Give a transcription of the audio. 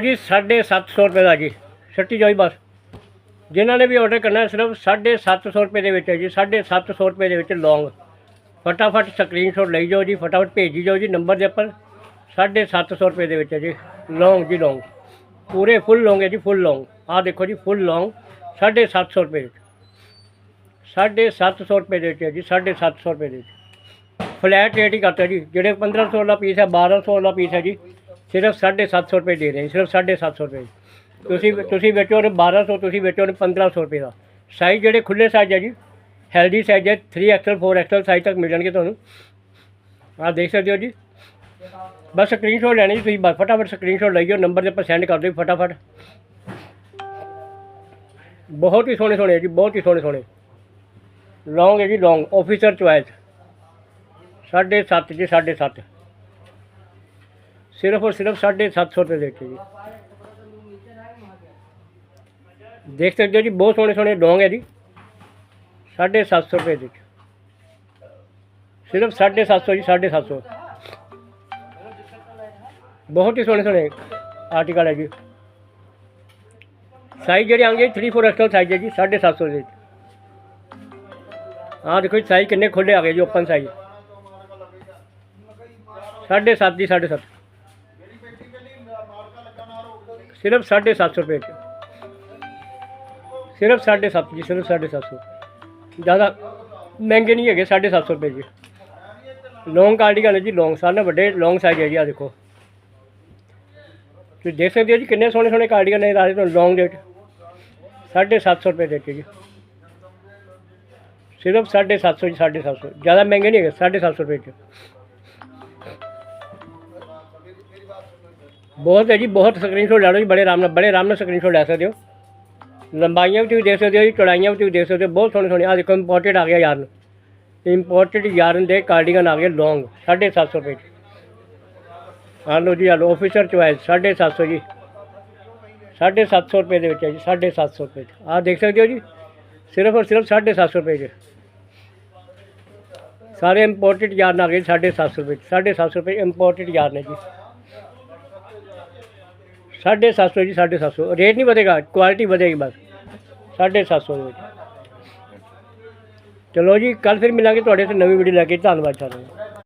ਜੀ 750 ਰੁਪਏ ਦਾ ਜੀ ਛੱਟੀ ਜਾਈ ਬਸ। ਜਿਨ੍ਹਾਂ ਨੇ ਵੀ ਆਰਡਰ ਕਰਨਾ ਹੈ, ਸਿਰਫ 750 ਰੁਪਏ ਦੇ ਵਿੱਚ ਹੈ ਜੀ 750 ਰੁਪਏ ਦੇ ਵਿੱਚ ਲੌਂਗ ਫਟਾਫਟ ਸਕਰੀਨਸ਼ਾਟ ਲਈ ਜਾਓ ਜੀ ਫਟਾਫਟ ਭੇਜੀ ਜਾਓ ਜੀ ਨੰਬਰ ਦੇ ਉੱਪਰ। 750 ਰੁਪਏ ਦੇ ਵਿੱਚ ਹੈ ਜੀ ਲੌਂਗ ਜੀ ਲੌਂਗ ਪੂਰੇ ਫੁੱਲ ਲੌਂਗ ਹੈ ਜੀ ਫੁੱਲ ਲੌਂਗ ਆਹ ਦੇਖੋ ਜੀ ਫੁੱਲ ਲੌਂਗ 750 ਰੁਪਏ ਵਿੱਚ। 750 ਰੁਪਏ ਦੇ ਵਿੱਚ ਹੈ ਜੀ 750 ਰੁਪਏ ਦੇ ਵਿੱਚ। ਫਲੈਟ ਰੇਟ ਹੀ ਕਰਤਾ ਜੀ ਜਿਹੜੇ 1500 ਵਾਲਾ ਪੀਸ ਹੈ 1200 ਵਾਲਾ ਪੀਸ ਹੈ ਜੀ। ਸਿਰਫ 750 ਰੁਪਏ ਦੇ ਰਹੇ ਸਿਰਫ 750 ਰੁਪਏ। ਤੁਸੀਂ ਤੁਸੀਂ ਵੇਚੋ ਨੇ 1200 ਤੁਸੀਂ ਵੇਚੋ ਨੇ 1500 ਰੁਪਏ ਦਾ। ਸਾਈਜ਼ ਜਿਹੜੇ ਖੁੱਲੇ ਸਾਈਜ਼ ਹੈ ਜੀ ਹੈਲਦੀ ਸਾਈਜ਼ ਹੈ 3XL 4XL ਸਾਈਜ਼ ਤੱਕ ਮਿਲ ਜਾਣਗੇ ਤੁਹਾਨੂੰ। ਆਹ ਦੇਖ ਸਕਦੇ ਹੋ ਜੀ। ਬਸ ਸਕਰੀਨਸ਼ਾਟ ਲੈਣੀ ਜੀ ਤੁਸੀਂ ਬਸ ਫਟਾਫਟ ਸਕਰੀਨਸ਼ਾਟ ਲਈਓ ਨੰਬਰ ਦੇ ਉੱਪਰ ਸੈਂਡ ਕਰ ਦਿਓ ਫਟਾਫਟ। ਬਹੁਤ ਹੀ ਸੋਹਣੇ ਸੋਹਣੇ ਜੀ ਬਹੁਤ ਹੀ ਸੋਹਣੇ ਸੋਹਣੇ। ਲੌਂਗ ਹੈ ਜੀ ਲੌਂਗ ਆਫੀਸਰ ਚੁਆਇਸ ਸਾਢੇ ਸੱਤ ਜੀ ਸਾਢੇ ਸੱਤ। ਸਿਰਫ और सिर्फ साढ़े सात सौ रुपये देखिए जी देख सकते हो जी बहुत सोहने सोहने डोंग है जी साढ़े सात सौ रुपये देखिए सिर्फ साढ़े सात सौ जी साढ़े सात सौ ਬਹੁਤ ਹੀ ਸੋਹਣੇ ਸੋਹਣੇ ਆਰਟੀਕਲ ਹੈ ਜੀ ਸਾਈਜ਼ ਜਿਹੜੇ ਆਣਗੇ 3 4 ਐਕਸਲ ਸਾਈਜ਼ ਹੈ ਜੀ 750 ਦੇ ਆਹ ਦੇਖੋ ਸਾਈਜ਼ ਕਿੰਨੇ ਖੁੱਲੇ ਆ ਗਏ ਜੀ ਓਪਨ ਸਾਈਜ਼ 7.5 ਦੀ 7.5 सिर्फ़ साढ़े सत सौ रुपये सिर्फ़ साढ़े सत, जी, सिर्फ़ साढ़े सत सौ ज़्यादा महँगे नहीं है साढ़े सत सौ रुपये जी। लौंग कार्डिकल है जी लौंग सारे व्डे लौंग साइज़ है जी आखो तुम तो देख सकते हो जी कि सोने सोने कार्डिकल नहीं दस लौंग रेट साढ़े सत सौ रुपये रेट जी। सिर्फ़ साढ़े सत सौ जी, साढ़े सत सौ। ज़्यादा महँगे नहीं है साढ़े सत सौ रुपये ਬਹੁਤ ਹੈ ਜੀ, ਬਹੁਤ ਸਕਰੀਨਸ਼ਾਟ ਲੈ ਲਓ ਜੀ, ਬੜੇ ਆਰਾਮ ਨਾਲ, ਬੜੇ ਆਰਾਮ ਨਾਲ ਸਕਰੀਨਸ਼ਾਟ ਲੈ ਸਕਦੇ ਹੋ। ਲੰਬਾਈਆਂ ਵੀ ਤੁਸੀਂ ਦੇਖ ਸਕਦੇ ਹੋ ਜੀ, ਚੌੜਾਈਆਂ ਵੀ ਤੁਸੀਂ ਦੇਖ ਸਕਦੇ ਹੋ, ਬਹੁਤ ਸੋਹਣੇ ਸੋਹਣੇ ਆ ਦੇਖੋ ਇੰਪੋਰਟਡ ਆ ਗਿਆ ਯਾਰਨ ਇੰਪੋਰਟਡ ਯਾਰਨ ਦੇ ਕਾਰਡੀਗਨ ਆ ਗਏ ਲੌਂਗ 750 ਰੁਪਏ ਚ। ਆ ਲਓ ਜੀ ਆ ਲਓ ਆਫੀਸਰ ਚੁਆਇਸ 750 ਜੀ। 750 ਰੁਪਏ ਦੇ ਵਿੱਚ ਹੈ ਜੀ 750 ਰੁਪਏ ਚ। ਆ ਦੇਖ ਸਕਦੇ ਹੋ ਜੀ, ਸਿਰਫ ਔਰ ਸਿਰਫ 750 ਰੁਪਏ ਚ। ਸਾਰੇ ਇੰਪੋਰਟਡ ਯਾਰਨ ਆ ਗਏ 750 ਰੁਪਏ ਚ। 750 ਰੁਪਏ ਇੰਪੋਰਟਡ ਯਾਰਨ ਹੈ ਜੀ। ਸਾਢੇ ਸੱਤ ਸੌ ਜੀ, ਸਾਢੇ ਸੱਤ ਸੌ। ਰੇਟ ਨਹੀਂ ਵਧੇਗਾ ਕੁਆਲਿਟੀ ਵਧੇਗੀ ਬਸ। ਸਾਢੇ ਸੱਤ ਸੌ ਦੇ ਵਿੱਚ। ਚਲੋ ਜੀ ਕੱਲ ਫਿਰ ਮਿਲਾਂਗੇ, ਤੁਹਾਡੇ ਤੇ ਨਵੀਂ ਵੀਡੀਓ ਲੈ ਕੇ। ਧੰਨਵਾਦ ਸਾਰਿਆਂ ਦਾ।